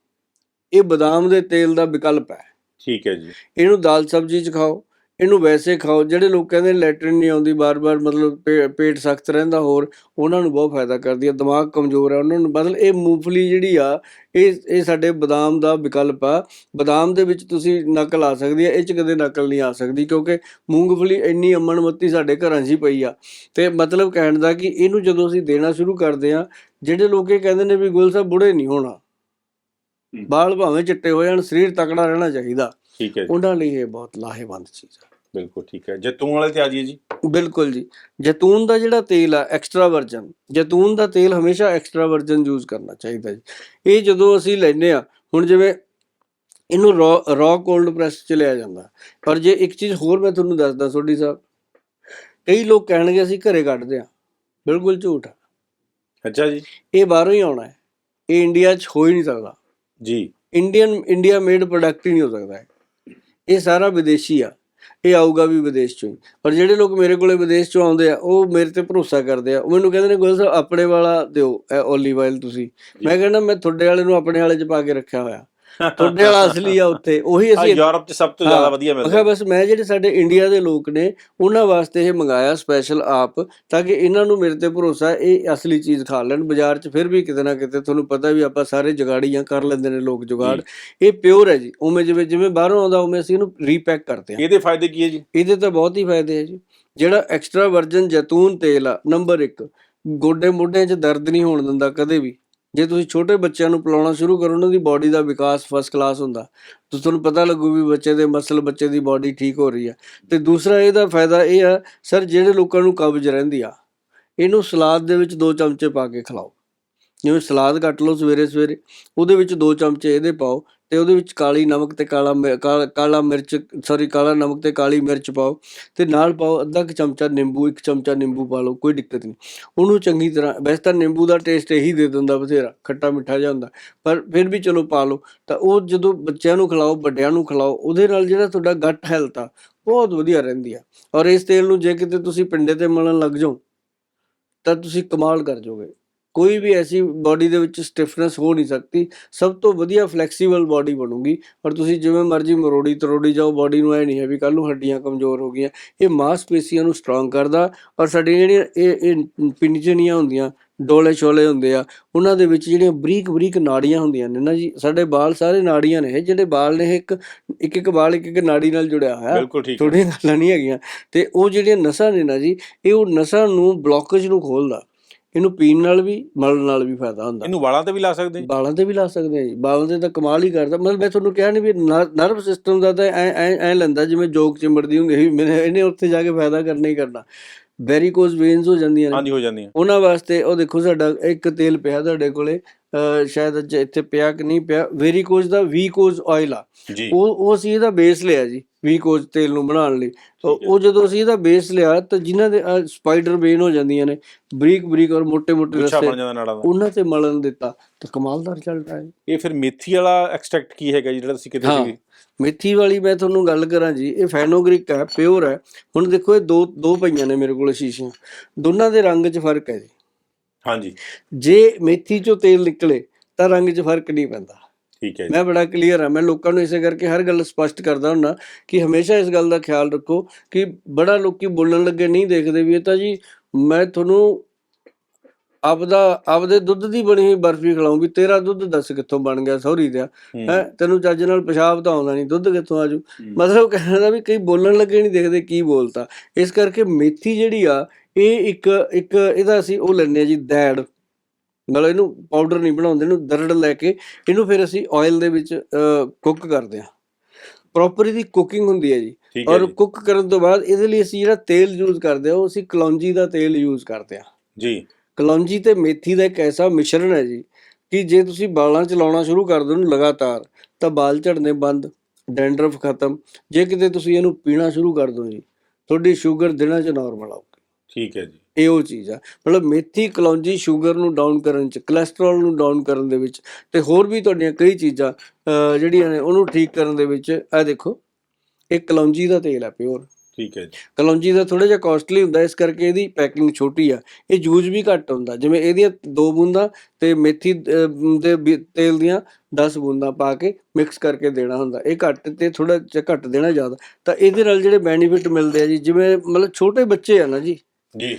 ਇਹ ਬਦਾਮ ਦੇ ਤੇਲ ਦਾ ਵਿਕਲਪ ਹੈ। ਠੀਕ ਹੈ ਜੀ। ਇਹਨੂੰ ਦਾਲ ਸਬਜ਼ੀ ਚ ਖਾਓ ਇਹਨੂੰ ਵੈਸੇ ਖਾਓ ਜਿਹੜੇ ਲੋਕ ਕਹਿੰਦੇ ਲੈਟਰਿਨ ਨਹੀਂ ਆਉਂਦੀ ਬਾਰ-ਬਾਰ ਮਤਲਬ ਪੇਟ ਸਖਤ ਰਹਿੰਦਾ ਹੋਰ ਉਹਨਾਂ ਨੂੰ ਬਹੁਤ ਫਾਇਦਾ ਕਰਦੀ ਹੈ ਦਿਮਾਗ ਕਮਜ਼ੋਰ ਹੈ ਉਹਨਾਂ ਨੂੰ ਮਤਲਬ ਇਹ ਮੂੰਗਫਲੀ ਜਿਹੜੀ ਆ ਇਹ ਇਹ ਸਾਡੇ ਬਦਾਮ ਦਾ ਵਿਕਲਪ ਆ ਬਦਾਮ ਦੇ ਵਿੱਚ ਤੁਸੀਂ ਨਕਲ ਆ ਸਕਦੀ ਹੈ ਇਹ ਚ ਕਦੇ ਨਕਲ ਨਹੀਂ ਆ ਸਕਦੀ ਕਿਉਂਕਿ ਮੂੰਗਫਲੀ ਇੰਨੀ ਅਮਨ ਮੱਤੀ ਸਾਡੇ ਘਰਾਂ 'ਚ ਹੀ ਪਈ ਆ। ਤੇ ਮਤਲਬ ਕਹਿਣ ਦਾ ਕਿ ਇਹਨੂੰ ਜਦੋਂ ਅਸੀਂ ਦੇਣਾ ਸ਼ੁਰੂ ਕਰਦੇ ਆ ਜਿਹੜੇ ਲੋਕ ਇਹ ਕਹਿੰਦੇ ਨੇ ਵੀ ਗੁਲ ਸਾਹਿਬ ਬੁੜੇ ਨਹੀਂ ਹੋਣਾ। ਬਾਲ ਭਾਵੇਂ ਚਿੱਟੇ ਹੋ ਜਾਣ ਸਰੀਰ ਤਕੜਾ ਰਹਿਣਾ ਚਾਹੀਦਾ ਠੀਕ ਹੈ ਜੀ। ਉਹਨਾਂ ਲਈ ਇਹ ਬਹੁਤ ਲਾਹੇਵੰਦ ਚੀਜ਼ ਹੈ ਬਿਲਕੁਲ ਠੀਕ ਹੈ। ਜੈਤੂਨ ਵਾਲੇ ਤੇ ਆ ਜੀ? ਬਿਲਕੁਲ ਜੀ। ਜੈਤੂਨ ਦਾ ਜਿਹੜਾ ਤੇਲ ਆ ਐਕਸਟਰਾ ਵਰਜਨ ਜੈਤੂਨ ਦਾ ਤੇਲ ਹਮੇਸ਼ਾ ਐਕਸਟਰਾ ਵਰਜਨ ਯੂਜ਼ ਕਰਨਾ ਚਾਹੀਦਾ ਜੀ। ਇਹ ਜਦੋਂ ਅਸੀਂ ਲੈਨੇ ਆ ਹੁਣ ਜਿਵੇਂ ਇਹਨੂੰ ਰॉ ਕੋਲਡ ਪ੍ਰੈਸ ਚ ਲਿਆ ਜਾਂਦਾ। ਪਰ ਜੇ ਇੱਕ ਚੀਜ਼ ਹੋਰ ਮੈਂ ਤੁਹਾਨੂੰ ਦੱਸਦਾ ਸੋਢੀ ਸਾਹਿਬ ਕਈ ਲੋਕ ਕਹਿਣਗੇ ਅਸੀਂ ਘਰੇ ਕੱਢਦੇ ਆ। ਬਿਲਕੁਲ ਝੂਠ ਆ। ਅੱਛਾ ਜੀ। ਇਹ ਬਾਹਰੋਂ ਹੀ ਆਉਣਾ ਹੈ। ਇਹ ਇੰਡੀਆ 'ਚ ਹੋ ਹੀ ਨਹੀਂ ਸਕਦਾ। ਜੀ। ਇੰਡੀਅਨ ਇੰਡੀਆ ਮੇਡ ਪ੍ਰੋਡਕਟ ਹੀ ਨਹੀਂ ਹੋ ਸਕਦਾ। ਇਹ ਸਾਰਾ ਵਿਦੇਸ਼ੀ ਆ। ਇਹ ਆਊਗਾ ਵੀ ਵਿਦੇਸ਼ ਚੋਂ ਹੀ। ਪਰ ਜਿਹੜੇ ਲੋਕ ਮੇਰੇ ਕੋਲੇ ਵਿਦੇਸ਼ ਚੋਂ ਆਉਂਦੇ ਆ, ਉਹ ਮੇਰੇ ਤੇ ਭਰੋਸਾ ਕਰਦੇ ਆ। ਉਹ ਮੈਨੂੰ ਕਹਿੰਦੇ ਨੇ ਗੋਇਲ ਸਾਹਿਬ, ਆਪਣੇ ਵਾਲਾ ਦਿਓ, ਇਹ ਓਲੀਵ ਆਇਲ ਤੁਸੀਂ। ਮੈਂ ਕਹਿੰਦਾ, ਮੈਂ ਤੁਹਾਡੇ ਵਾਲੇ ਨੂੰ ਆਪਣੇ ਵਾਲੇ 'ਚ ਪਾ ਕੇ ਰੱਖਿਆ ਹੋਇਆ। ਤੁਹਾਡੇ ਵਾਲਾ ਅਸਲੀ ਆ ਉੱਥੇ ਉਹੀ ਅਸੀਂ ਯੂਰਪ ਚ ਸਭ ਤੋਂ ਜ਼ਿਆਦਾ ਹਾਂ, ਵਧੀਆ ਮਿਲਦਾ ਕਿਹਾ ਬਸ ਮੈਂ ਜਿਹੜੇ ਸਾਡੇ ਇੰਡੀਆ ਦੇ ਲੋਕ ਨੇ ਉਹਨਾਂ ਵਾਸਤੇ ਇਹ ਮੰਗਾਇਆ ਸਪੈਸ਼ਲ ਆਪ ਤਾਂ ਕਿ ਇਹਨਾਂ ਨੂੰ ਮੇਰੇ ਤੇ ਭਰੋਸਾ ਹੈ, ਇਹ ਅਸਲੀ ਚੀਜ਼ ਖਾ ਲੈਣ ਬਾਜ਼ਾਰ 'ਚ ਫਿਰ ਵੀ ਕਿਤੇ ਨਾ ਕਿਤੇ ਤੁਹਾਨੂੰ ਪਤਾ ਵੀ ਆਪਾਂ ਸਾਰੇ ਜਗਾੜੀਆਂ ਕਰ ਲੈਂਦੇ ਨੇ ਲੋਕ ਜੁਗਾੜ। ਇਹ ਪਿਓਰ ਹੈ ਜੀ ਉਵੇਂ ਜਿਵੇਂ ਜਿਵੇਂ ਬਾਹਰੋਂ ਆਉਂਦਾ ਉਵੇਂ ਅਸੀਂ ਇਹਨੂੰ ਰੀਪੈਕ ਕਰਦੇ ਹਾਂ। ਇਹਦੇ ਫਾਇਦੇ ਕੀ ਹੈ ਜੀ? ਇਹਦੇ ਤਾਂ ਬਹੁਤ ਹੀ ਫਾਇਦੇ ਹੈ ਜੀ। ਜਿਹੜਾ ਐਕਸਟਰਾ ਵਰਜਨ ਜੈਤੂਨ ਤੇਲ ਆ ਨੰਬਰ 1 ਗੋਡੇ ਮੋਢਿਆਂ 'ਚ ਦਰਦ ਨਹੀਂ ਹੋਣ ਦਿੰਦਾ ਕਦੇ ਵੀ। ਜੇ ਤੁਸੀਂ ਛੋਟੇ ਬੱਚਿਆਂ ਨੂੰ ਪਿਲਾਉਣਾ ਸ਼ੁਰੂ ਕਰੋ, ਉਹਨਾਂ ਦੀ ਬਾਡੀ ਦਾ ਵਿਕਾਸ ਫਸਟ ਕਲਾਸ ਹੁੰਦਾ। ਤਾਂ ਤੁਹਾਨੂੰ ਪਤਾ ਲੱਗੂ ਵੀ ਬੱਚੇ ਦੇ ਮਸਲ ਬੱਚੇ ਦੀ ਬਾਡੀ ਠੀਕ ਹੋ ਰਹੀ ਹੈ ਤੇ ਦੂਸਰਾ ਇਹਦਾ ਫਾਇਦਾ ਇਹ ਆ, ਸਰ, ਜਿਹੜੇ ਲੋਕਾਂ ਨੂੰ ਕਬਜ਼ ਰਹਿੰਦੀ ਆ, ਇਹਨੂੰ ਸਲਾਦ ਦੇ ਵਿੱਚ ਦੋ ਚਮਚੇ ਪਾ ਕੇ ਖਿਲਾਓ। ਜਿਵੇਂ ਸਲਾਦ ਕੱਟ ਲਓ ਸਵੇਰੇ ਸਵੇਰੇ, ਉਹਦੇ ਵਿੱਚ ਦੋ ਚਮਚੇ ਇਹਦੇ ਪਾਓ ਤੇ ਉਹਦੇ ਵਿੱਚ ਕਾਲੀ ਨਮਕ ਤੇ ਕਾਲਾ ਮਿ- ਕਾਲਾ- ਕਾਲਾ ਮਿਰਚ ਸੌਰੀ ਕਾਲਾ ਨਮਕ ਤੇ ਕਾਲੀ ਮਿਰਚ ਪਾਓ ਤੇ ਨਾਲ ਪਾਓ ਅੱਧਾ ਕੁ ਚਮਚਾ ਨਿੰਬੂ, ਇੱਕ ਚਮਚਾ ਨਿੰਬੂ ਪਾ ਲਓ, ਕੋਈ ਦਿੱਕਤ ਨਹੀਂ। ਉਹਨੂੰ ਚੰਗੀ ਤਰ੍ਹਾਂ, ਵੈਸੇ ਤਾਂ ਨਿੰਬੂ ਦਾ ਟੇਸਟ ਇਹੀ ਦੇ ਦਿੰਦਾ ਬਥੇਰਾ, ਖੱਟਾ ਮਿੱਠਾ ਜਿਹਾ ਹੁੰਦਾ, ਪਰ ਫਿਰ ਵੀ ਚਲੋ ਪਾ ਲਓ, ਤਾਂ ਉਹ ਜਦੋਂ ਬੱਚਿਆਂ ਨੂੰ ਖਿਲਾਓ, ਵੱਡਿਆਂ ਨੂੰ ਖਿਲਾਓ, ਉਹਦੇ ਨਾਲ ਜਿਹੜਾ ਤੁਹਾਡਾ ਗੱਟ ਹੈਲਥ ਆ, ਬਹੁਤ ਵਧੀਆ ਰਹਿੰਦੀ ਆ। ਔਰ ਇਸ ਤੇਲ ਨੂੰ ਜੇ ਕਿਤੇ ਤੁਸੀਂ ਪਿੰਡੇ ਤੇ ਮਲਣ ਲੱਗ ਜਾਓ, ਤਾਂ ਤੁਸੀਂ ਕਮਾਲ ਕਰ ਜਾਓਗੇ ਕੋਈ ਵੀ ਐਸੀ ਬਾਡੀ ਦੇ ਵਿੱਚ ਸਟਿਫਨੈਸ ਹੋ ਨਹੀਂ ਸਕਦੀ। ਸਭ ਤੋਂ ਵਧੀਆ ਫਲੈਕਸੀਬਲ ਬਾਡੀ ਬਣੂਗੀ। ਪਰ ਤੁਸੀਂ ਜਿਵੇਂ ਮਰਜ਼ੀ ਮਰੋੜੀ ਤਰੋੜੀ ਜਾਓ ਬਾਡੀ ਨੂੰ ਐ ਨਹੀਂ ਹੈ ਵੀ ਕੱਲ ਨੂੰ ਹੱਡੀਆਂ ਕਮਜ਼ੋਰ ਹੋ ਗਈਆਂ। ਇਹ ਮਾਸਪੇਸ਼ੀਆਂ ਨੂੰ ਸਟਰੋਂਗ ਕਰਦਾ ਔਰ ਸਾਡੀਆਂ ਜਿਹੜੀਆਂ ਇਹ ਇਹ ਪਿੰਜਣੀਆਂ ਹੁੰਦੀਆਂ ਡੋਲੇ ਛੋਲੇ ਹੁੰਦੇ ਆ ਉਹਨਾਂ ਦੇ ਵਿੱਚ ਜਿਹੜੀਆਂ ਬਰੀਕ ਬਰੀਕ ਨਾੜੀਆਂ ਹੁੰਦੀਆਂ ਨੇ ਨਾ ਜੀ। ਸਾਡੇ ਵਾਲ ਸਾਰੇ ਨਾੜੀਆਂ ਨੇ ਜਿਹੜੇ ਵਾਲ ਨੇ ਇੱਕ ਇੱਕ ਇੱਕ ਵਾਲ ਇੱਕ ਇੱਕ ਨਾੜੀ ਨਾਲ ਜੁੜਿਆ ਹੋਇਆ। ਥੋੜੀਆਂ ਗੱਲਾਂ ਨਹੀਂ ਹੈਗੀਆਂ। ਤੇ ਉਹ ਜਿਹੜੀਆਂ ਨਸਾਂ ਨੇ ਨਾ ਜੀ ਇਹ ਉਹ ਨਸਾਂ ਨੂੰ ਬਲੌਕੇਜ ਨੂੰ ਖੋਲਦਾ। ਇਹਨੂੰ ਪੀਣ ਨਾਲ ਵੀ ਮਲਣ ਨਾਲ ਵੀ ਫਾਇਦਾ ਹੁੰਦਾ। ਇਹਨੂੰ ਵਾਲਾਂ ਤੇ ਵੀ ਲਾ ਸਕਦੇ? ਹਾਂ? ਬਾਲਾਂ ਤੇ ਵੀ ਲਾ ਸਕਦੇ। ਆ ਜੀ ਬਾਲਾਂ ਤੇ ਤਾਂ ਕਮਾਲ ਹੀ ਕਰਦਾ। ਮਤਲਬ ਮੈਂ ਤੁਹਾਨੂੰ ਕਿਹਾ ਨਹੀਂ ਵੀ ਨਰਵ ਸਿਸਟਮ ਦਾ ਤਾਂ ਐ ਐ ਐ ਲੈਂਦਾ ਜਿਵੇਂ ਜੋਗ ਚਿੰਬੜਦੀ ਹੁੰਦੀ ਸੀ। ਮੈਨੇ ਇਹਨੇ ਉੱਥੇ ਜਾ ਕੇ ਫਾਇਦਾ ਕਰਨਾ ਹੀ ਕਰਨਾ। ਵੈਰੀਕੋਜ਼ ਵੇਨਸ ਹੋ ਜਾਂਦੀਆਂ ਨੇ। ਹਾਂਜੀ ਹੋ ਜਾਂਦੀਆਂ। ਉਹਨਾਂ ਵਾਸਤੇ ਉਹ ਦੇਖੋ ਸਾਡਾ ਇੱਕ ਤੇਲ ਪਿਆ ਤੁਹਾਡੇ ਕੋਲੇ। ਸ਼ਾਇਦ ਅੱਜ ਇੱਥੇ ਪਿਆ ਕਿ ਨਹੀਂ ਪਿਆ। ਵੈਰੀਕੋਜ਼ ਦਾ ਵੀਕੋਜ਼ ਆਇਲ ਆ। ਉਹ ਉਹ ਅਸੀਂ ਇਹਦਾ ਬੇਸ ਲਿਆ ਜੀ। 20 ਕੋਚ ਤੇਲ ਨੂੰ ਬਣਾਉਣ ਲਈ। ਤਾਂ ਉਹ ਜਦੋਂ ਅਸੀਂ ਇਹਦਾ ਬੇਸ ਲਿਆ ਤਾਂ ਜਿਨ੍ਹਾਂ ਦੇ ਸਪਾਈਡਰ ਵੇਨ ਹੋ ਜਾਂਦੀਆਂ ਨੇ ਬਰੀਕ ਬਰੀਕ ਔਰ ਮੋٹے ਮੋٹے ਰਸਤੇ ਉਹਨਾਂ ਤੇ ਮਲਣ ਦਿੱਤਾ ਤਾਂ ਕਮਾਲ ਦਾ ਰਿਜ਼ਲਟ ਇਹ। ਫਿਰ ਮੇਥੀ ਵਾਲਾ ਐਕਸਟ੍ਰੈਕਟ ਕੀ ਹੈਗਾ ਜਿਹੜਾ ਤੁਸੀਂ ਕਿਤੇ ਸੀ ਮੇਥੀ ਵਾਲੀ ਮੈਂ ਤੁਹਾਨੂੰ ਗੱਲ ਕਰਾਂ ਜੀ ਇਹ ਫੈਨੋਗ੍ਰਿਕ ਹੈ ਪਿਓਰ ਹੈ। ਹੁਣ ਦੇਖੋ ਇਹ ਦੋ ਦੋ ਪਈਆਂ ਨੇ ਮੇਰੇ ਕੋਲ ਸ਼ੀਸ਼ੀਆਂ। ਦੋਨਾਂ ਦੇ ਰੰਗ 'ਚ ਫ਼ਰਕ ਹੈ ਜੀ। ਹਾਂਜੀ। ਜੇ ਮੇਥੀ 'ਚੋਂ ਤੇਲ ਨਿਕਲੇ ਤਾਂ ਰੰਗ 'ਚ ਫ਼ਰਕ ਨਹੀਂ ਪੈਂਦਾ। ਠੀਕ ਹੈ ਮੈਂ ਬੜਾ ਕਲੀਅਰ ਹਾਂ ਮੈਂ ਲੋਕਾਂ ਨੂੰ ਇਸੇ ਕਰਕੇ ਹਰ ਗੱਲ ਸਪਸ਼ਟ ਕਰਦਾ ਹੁੰਦਾ ਕਿ ਹਮੇਸ਼ਾ ਇਸ ਗੱਲ ਦਾ ਖਿਆਲ ਰੱਖੋ ਕਿ ਬੜਾ ਲੋਕੀ ਬੋਲਣ ਲੱਗੇ ਨਹੀਂ ਦੇਖਦੇ ਵੀ ਇਹ ਤਾਂ ਜੀ ਮੈਂ ਤੁਹਾਨੂੰ ਆਪਦਾ ਆਪਦੇ ਦੁੱਧ ਦੀ ਬਣੀ ਹੋਈ ਬਰਫੀ ਖਿਲਾਉਂ ਵੀ ਤੇਰਾ ਦੁੱਧ ਦੱਸ ਕਿੱਥੋਂ ਬਣ ਗਿਆ ਸੌਰੀ ਦਾ ਹੂੰ, ਤੈਨੂੰ ਚੱਜ ਨਾਲ ਪਿਸ਼ਾਬ ਤਾਂ ਆਉਂਦਾ ਨਹੀਂ ਦੁੱਧ ਕਿੱਥੋਂ ਆਜੂ? ਮਤਲਬ ਕਹਿਣ ਦਾ ਵੀ ਕਈ ਬੋਲਣ ਲੱਗੇ ਨਹੀਂ ਦੇਖਦੇ ਕੀ ਬੋਲਤਾ। ਇਸ ਕਰਕੇ ਮੇਥੀ ਜਿਹੜੀ ਆ ਇਹ ਇੱਕ ਇੱਕ ਇਹਦਾ ਅਸੀਂ ਉਹ ਲੈਂਦੇ ਆ ਜੀ ਦੈੜ ਮਤਲਬ ਇਹਨੂੰ ਪਾਊਡਰ ਨਹੀਂ ਬਣਾਉਂਦੇ ਇਹਨੂੰ ਦਰੜ ਲੈ ਕੇ ਇਹਨੂੰ ਫਿਰ ਅਸੀਂ ਆਇਲ ਦੇ ਵਿੱਚ ਕੁੱਕ ਕਰਦੇ ਆ ਪ੍ਰੋਪਰ ਇਹਦੀ ਕੁਕਿੰਗ ਹੁੰਦੀ ਹੈ ਜੀ। ਹੈ ਔਰ ਕੁੱਕ ਕਰਨ ਤੋਂ ਬਾਅਦ ਇਹਦੇ ਲਈ ਅਸੀਂ ਜਿਹੜਾ ਤੇਲ ਯੂਜ਼ ਕਰਦੇ ਆ ਉਹ ਅਸੀਂ ਕਲੌਂਜੀ ਦਾ ਤੇਲ ਯੂਜ਼ ਕਰਦੇ ਆ ਜੀ। ਕਲੌਂਜੀ ਤੇ ਮੇਥੀ ਦਾ ਇੱਕ ਐਸਾ ਮਿਸ਼ਰਣ ਹੈ ਜੀ ਕਿ ਜੇ ਤੁਸੀਂ ਵਾਲਾਂ 'ਚ ਲਾਉਣਾ ਸ਼ੁਰੂ ਕਰ ਦਿਓ ਇਹਨੂੰ ਲਗਾਤਾਰ ਤਾਂ ਵਾਲ ਝੜਨੇ ਬੰਦ ਡੈਂਡਰਫ ਖਤਮ। ਜੇ ਕਿਤੇ ਤੁਸੀਂ ਇਹਨੂੰ ਪੀਣਾ ਸ਼ੁਰੂ ਕਰ ਦਿਓ ਜੀ ਤੁਹਾਡੀ ਸ਼ੂਗਰ ਦਿਨਾਂ 'ਚ ਨਾਰਮਲ ਆਊਗੀ। ਠੀਕ ਹੈ ਜੀ। ਇਹ ਉਹ ਚੀਜ਼ ਆ। ਮਤਲਬ ਮੇਥੀ ਕਲੌਂਜੀ ਸ਼ੂਗਰ ਨੂੰ ਡਾਊਨ ਕਰਨ 'ਚ ਕੋਲੇਸਟ੍ਰੋਲ ਨੂੰ ਡਾਊਨ ਕਰਨ ਦੇ ਵਿੱਚ ਤੇ ਹੋਰ ਵੀ ਤੁਹਾਡੀਆਂ ਕਈ ਚੀਜ਼ਾਂ ਜਿਹੜੀਆਂ ਨੇ ਉਹਨੂੰ ਠੀਕ ਕਰਨ ਦੇ ਵਿੱਚ ਇਹ ਦੇਖੋ ਇਹ ਕਲੌਂਜੀ ਦਾ ਤੇਲ ਹੈ ਪਿਓਰ ਠੀਕ ਹੈ ਜੀ। ਕਲੌਂਜੀ ਦਾ ਥੋੜਾ ਜਿਹਾ ਕਾਸਟਲੀ ਹੁੰਦਾ ਇਸ ਕਰਕੇ ਇਹਦੀ ਪੈਕਿੰਗ ਛੋਟੀ ਆ। ਇਹ ਯੂਜ਼ ਵੀ ਘੱਟ ਹੁੰਦਾ ਜਿਵੇਂ ਇਹਦੀਆਂ ਦੋ ਬੂੰਦਾਂ ਤੇ ਮੇਥੀ ਦੇ ਤੇਲ ਦੀਆਂ 10 ਬੂੰਦਾਂ ਪਾ ਕੇ ਮਿਕਸ ਕਰਕੇ ਦੇਣਾ ਹੁੰਦਾ। ਇਹ ਘੱਟ ਤੇ ਥੋੜਾ ਜਿਹਾ ਘੱਟ ਦੇਣਾ ਜ਼ਿਆਦਾ। ਤਾਂ ਇਹਦੇ ਨਾਲ ਜਿਹੜੇ ਬੈਨੀਫਿਟ ਮਿਲਦੇ ਆ ਜੀ ਜਿਵੇਂ ਮਤਲਬ ਛੋਟੇ ਬੱਚੇ ਆ ਨਾ ਜੀ। ਜੀ।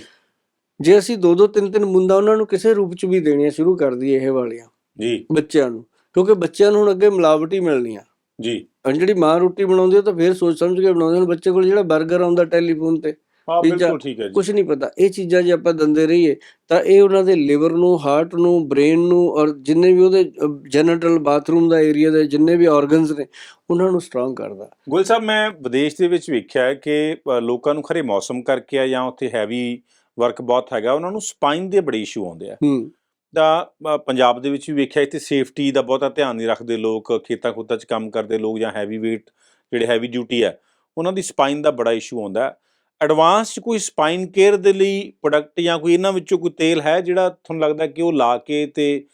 ਜੇ ਅਸੀਂ ਦੋ ਦੋ ਤਿੰਨ ਤਿੰਨ ਬੂੰਦਾਂ ਉਹਨਾਂ ਨੂੰ ਕਿਸੇ ਰੂਪ ਚ ਵੀ ਦੇਣੀਆਂ ਸ਼ੁਰੂ ਕਰ ਦਈਏ ਇਹ ਵਾਲੀਆਂ ਜੀ। ਬੱਚਿਆਂ ਨੂੰ ਕਿਉਂਕਿ ਬੱਚਿਆਂ ਨੂੰ ਹੁਣ ਅੱਗੇ ਮਿਲਾਵਟੀ ਮਿਲਣੀਆਂ। ਜੀ। ਹੁਣ ਜਿਹੜੀ ਮਾਂ ਰੋਟੀ ਬਣਾਉਂਦੀ ਆ ਤਾਂ ਫੇਰ ਸੋਚ ਸਮਝ ਕੇ ਬਣਾਉਂਦੇ ਹੁਣ ਬੱਚੇ ਕੋਲ ਜਿਹੜਾ 버ਗਰ ਆਉਂਦਾ ਟੈਲੀਫੋਨ ਤੇ ਹਾਂ ਬਿਲਕੁਲ ਠੀਕ ਹੈ ਜੀ। ਕੁਝ ਨਹੀਂ ਪਤਾ। ਇਹ ਚੀਜ਼ਾਂ ਜੇ ਆਪਾਂ ਦਿੰਦੇ ਰਹੀਏ ਤਾਂ ਇਹ ਉਹਨਾਂ ਦੇ ਲਿਵਰ ਨੂੰ ਹਾਰਟ ਨੂੰ ਬ੍ਰੇਨ ਨੂੰ ਔਰ ਜਿੰਨੇ ਵੀ ਉਹਦੇ ਜੈਨੇਟਲ ਬਾਥਰੂਮ ਦਾ ਏਰੀਆ ਦੇ ਜਿੰਨੇ ਵੀ ਆਰਗਨਸ ਨੇ ਉਹਨਾਂ ਨੂੰ ਸਟਰੋਂਗ ਕਰਦਾ। ਗੁਲ ਸਾਹਿਬ ਮੈਂ ਵਿਦੇਸ਼ ਦੇ ਵਿੱਚ ਵੇਖਿਆ ਕਿ ਲੋਕਾਂ ਨੂੰ ਖਰੇ ਮੌਸਮ ਕਰਕੇ ਆ ਜਾਂ ਉੱਥੇ ਹੈਵੀ ਵਰਕ ਬਹੁਤ ਹੈਗਾ ਉਹਨਾਂ ਨੂੰ ਸਪਾਈਨ ਦੇ ਬੜੇ ਇਸ਼ੂ ਆਉਂਦੇ ਆ। ਹੂੰ। ਤਾਂ ਅ, ਪੰਜਾਬ ਦੇ ਵਿੱਚ ਵੀ ਵੇਖਿਆ ਇੱਥੇ ਸੇਫਟੀ ਦਾ ਬਹੁਤਾ ਧਿਆਨ ਨਹੀਂ ਰੱਖਦੇ ਲੋਕ ਖੇਤਾਂ ਖੁੱਤਾਂ 'ਚ ਕੰਮ ਕਰਦੇ ਲੋਕ ਜਾਂ ਹੈਵੀ weight ਜਿਹੜੇ ਹੈਵੀ ਡਿਊਟੀ ਹੈ ਉਹਨਾਂ ਦੀ ਸਪਾਈਨ ਦਾ ਬੜਾ ਇਸ਼ੂ ਆਉਂਦਾ। ਐਡਵਾਂਸ 'ਚ ਕੋਈ ਸਪਾਈਨ ਕੇਅਰ ਦੇ ਲਈ ਪ੍ਰੋਡਕਟ ਜਾਂ ਕੋਈ ਇਹਨਾਂ ਵਿੱਚੋਂ ਕੋਈ ਤੇਲ ਹੈ ਜਿਹੜਾ ਤੁਹਾਨੂੰ ਲੱਗਦਾ ਕਿ ਉਹ ਲਾ ਕੇ ਤੇ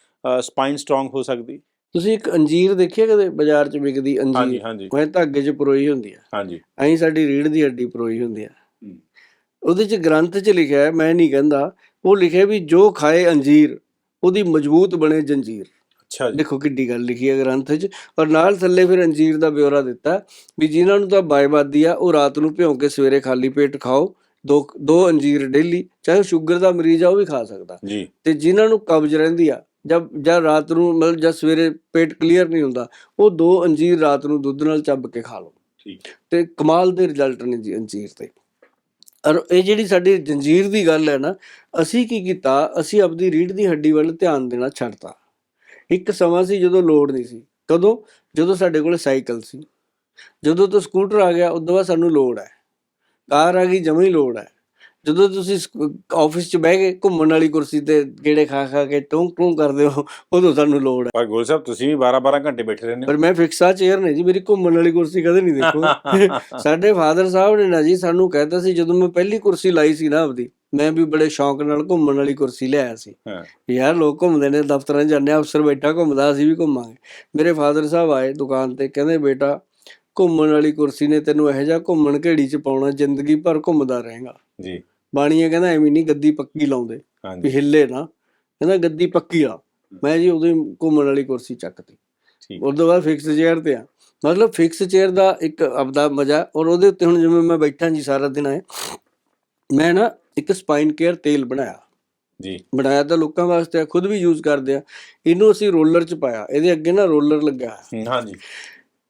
ਸਪਾਈਨ ਸਟਰੋਂਗ ਹੋ ਸਕਦੀ? ਤੁਸੀਂ ਇੱਕ ਅੰਜੀਰ ਦੇਖਿਆ ਕਦੇ ਬਾਜ਼ਾਰ 'ਚ ਵਿਕਦੀ ਹਾਂਜੀ ਅੰਜੀਰ? ਹਾਂਜੀ ਉਹ ਧਾਗੇ 'ਚ ਪਰੋਈ ਹੁੰਦੀ ਆ। ਹਾਂਜੀ। ਐਂ ਸਾਡੀ ਰੀੜ ਦੀ ਹੱਡੀ ਪਰੋਈ ਹੁੰਦੀ ਆ। ਉਹਦੇ 'ਚ ਗ੍ਰੰਥ 'ਚ ਲਿਖਿਆ ਹੈ ਮੈਂ ਨਹੀਂ ਕਹਿੰਦਾ। ਉਹ ਲਿਖਿਆ ਵੀ ਜੋ ਖਾਏ ਅੰਜੀਰ ਉਹਦੀ ਮਜ਼ਬੂਤ ਬਣੇ ਜੰਜੀਰ। ਅੱਛਾ ਜੀ। ਦੇਖੋ ਕਿੱਡੀ ਗੱਲ ਲਿਖੀ ਹੈ ਗ੍ਰੰਥ 'ਚ। ਔਰ ਨਾਲ ਥੱਲੇ ਫਿਰ ਅੰਜੀਰ ਦਾ ਬਿਉਰਾ ਦਿੱਤਾ ਵੀ ਜਿਨ੍ਹਾਂ ਨੂੰ ਤਾਂ ਬਾਈਬਾਦੀ ਆ ਉਹ ਰਾਤ ਨੂੰ ਭਿਉਂ ਕੇ ਸਵੇਰੇ ਖਾਲੀ ਪੇਟ ਖਾਓ ਦੋ ਦੋ ਅੰਜੀਰ ਡੇਲੀ ਚਾਹੇ ਸ਼ੂਗਰ ਦਾ ਮਰੀਜ਼ ਆ ਉਹ ਵੀ ਖਾ ਸਕਦਾ। ਜੀ। ਤੇ ਜਿਨ੍ਹਾਂ ਨੂੰ ਕਬਜ਼ ਰਹਿੰਦੀ ਆ ਜਦ ਜਦ ਰਾਤ ਨੂੰ ਮਤਲਬ ਜਦ ਸਵੇਰੇ ਪੇਟ ਕਲੀਅਰ ਨਹੀਂ ਹੁੰਦਾ ਉਹ ਦੋ ਅੰਜੀਰ ਰਾਤ ਨੂੰ ਦੁੱਧ ਨਾਲ ਚੱਬ ਕੇ ਖਾ ਲਓ। ਠੀਕ। ਤੇ ਕਮਾਲ ਦੇ ਰਿਜ਼ਲਟ ਨੇ ਜੀ ਅੰਜੀਰ ਤੇ ਔਰ ਇਹ ਜਿਹੜੀ ਸਾਡੀ ਜੰਜੀਰ ਦੀ ਗੱਲ ਹੈ ਨਾ, ਅਸੀਂ ਕੀ ਕੀਤਾ, ਅਸੀਂ ਆਪਦੀ ਰੀੜ ਦੀ ਹੱਡੀ ਵੱਲ ਧਿਆਨ ਦੇਣਾ ਛੱਡਤਾ। ਇੱਕ ਸਮਾਂ ਸੀ ਜਦੋਂ ਲੋੜ ਨਹੀਂ ਸੀ। ਕਦੋਂ? ਜਦੋਂ ਸਾਡੇ ਕੋਲ ਸਾਈਕਲ ਸੀ। ਜਦੋਂ ਤੋਂ ਸਕੂਟਰ ਆ ਗਿਆ, ਉਦੋਂ ਬਾਅਦ ਸਾਨੂੰ ਲੋੜ ਹੈ। ਕਾਰ ਆ ਗਈ, ਜਮਾਂ ਹੀ ਲੋੜ ਹੈ। ਜਦੋਂ ਤੁਸੀਂ ਆਫਿਸ 'ਚ ਬਹਿ ਕੇ ਘੁੰਮਣ ਵਾਲੀ ਕੁਰਸੀ ਤੇ ਗੇੜੇ ਖਾ ਖਾ ਕੇ ਟੋਂ ਟੋਂ ਕਰਦੇ ਹੋ ਉਦੋਂ ਸਾਨੂੰ ਲੋੜ ਹੈ। ਪਰ ਗੁਲ ਸਾਹਿਬ ਤੁਸੀਂ ਵੀ 12-12 ਘੰਟੇ ਬੈਠੇ ਰਹਿੰਦੇ ਪਰ ਮੈਂ ਫਿਕਸਾ ਚੇਅਰ ਨਹੀਂ ਜੀ ਮੇਰੀ ਘੁੰਮਣ ਵਾਲੀ ਕੁਰਸੀ ਕਦੇ ਨਹੀਂ ਦੇਖੋ। ਹੋ (laughs) ਸਾਡੇ ਫਾਦਰ ਸਾਹਿਬ ਨੇ ਨਾ ਜੀ ਸਾਨੂੰ ਕਹਿਤਾ ਸੀ ਜਦੋਂ ਮੈਂ ਪਹਿਲੀ ਕੁਰਸੀ ਲਾਈ ਸੀ ਨਾ ਆਪਦੀ ਮੈਂ ਵੀ ਬੜੇ ਸ਼ੌਂਕ ਨਾਲ ਘੁੰਮਣ ਵਾਲੀ ਕੁਰਸੀ ਲਿਆਇਆ ਸੀ। ਹਾਂ। ਯਾਰ ਲੋਕ ਘੁੰਮਦੇ ਨੇ ਦਫ਼ਤਰਾਂ ਜਾਂਦੇ ਅਫਸਰ ਬੈਠਾ ਘੁੰਮਦਾ ਅਸੀਂ ਵੀ ਘੁੰਮਾਂਗੇ। ਮੇਰੇ ਫਾਦਰ ਸਾਹਿਬ ਆਏ ਦੁਕਾਨ ਤੇ ਕਹਿੰਦੇ ਬੇਟਾ ਘੁੰਮਣ ਵਾਲੀ ਕੁਰਸੀ ਨੇ ਤੈਨੂੰ ਇਹੋ ਜਿਹਾ ਘੁੰਮਣ ਘੇੜੀ 'ਚ ਪਾਉਣਾ ਜ਼ਿੰਦਗੀ ਭਰ ਘੁੰਮਦਾ ਰਹੇਗਾ। ਜੀ। ਬਾਣੀਆ ਕਹਿੰਦਾ ਐਵੇਂ ਨਹੀਂ ਗੱਦੀ ਪੱਕੀ ਲਾਉਂਦੇ ਵੀ ਹਿੱਲੇ ਨਾ। ਕਹਿੰਦਾ ਗੱਦੀ ਪੱਕੀ ਆ। ਮੈਂ ਜੀ ਹੀ ਘੁੰਮਣ ਵਾਲੀ ਕੁਰਸੀ ਚੱਕਤੀ। ਠੀਕ। ਉਸ ਤੋਂ ਬਾਅਦ ਫਿਕਸ ਚੇਅਰ ਤੇ ਆ। ਮਤਲਬ ਫਿਕਸ ਚੇਅਰ ਦਾ ਇੱਕ ਆਪਦਾ ਮਜ਼ਾ ਔਰ ਉਹਦੇ ਉੱਤੇ ਹੁਣ ਜਿਵੇਂ ਮੈਂ ਬੈਠਾ ਜੀ ਸਾਰਾ ਦਿਨ ਆਏ ਮੈਂ ਨਾ ਇੱਕ ਸਪਾਈਨ ਕੇਅਰ ਤੇਲ ਬਣਾਇਆ। ਜੀ। ਬਣਾਇਆ ਤਾਂ ਲੋਕਾਂ ਵਾਸਤੇ ਆ ਖੁਦ ਵੀ ਯੂਜ਼ ਕਰਦੇ ਆ। ਇਹਨੂੰ ਅਸੀਂ ਰੋਲਰ 'ਚ ਪਾਇਆ। ਇਹਦੇ ਅੱਗੇ ਨਾ ਰੋਲਰ ਲੱਗਾ ਹਾਂਜੀ।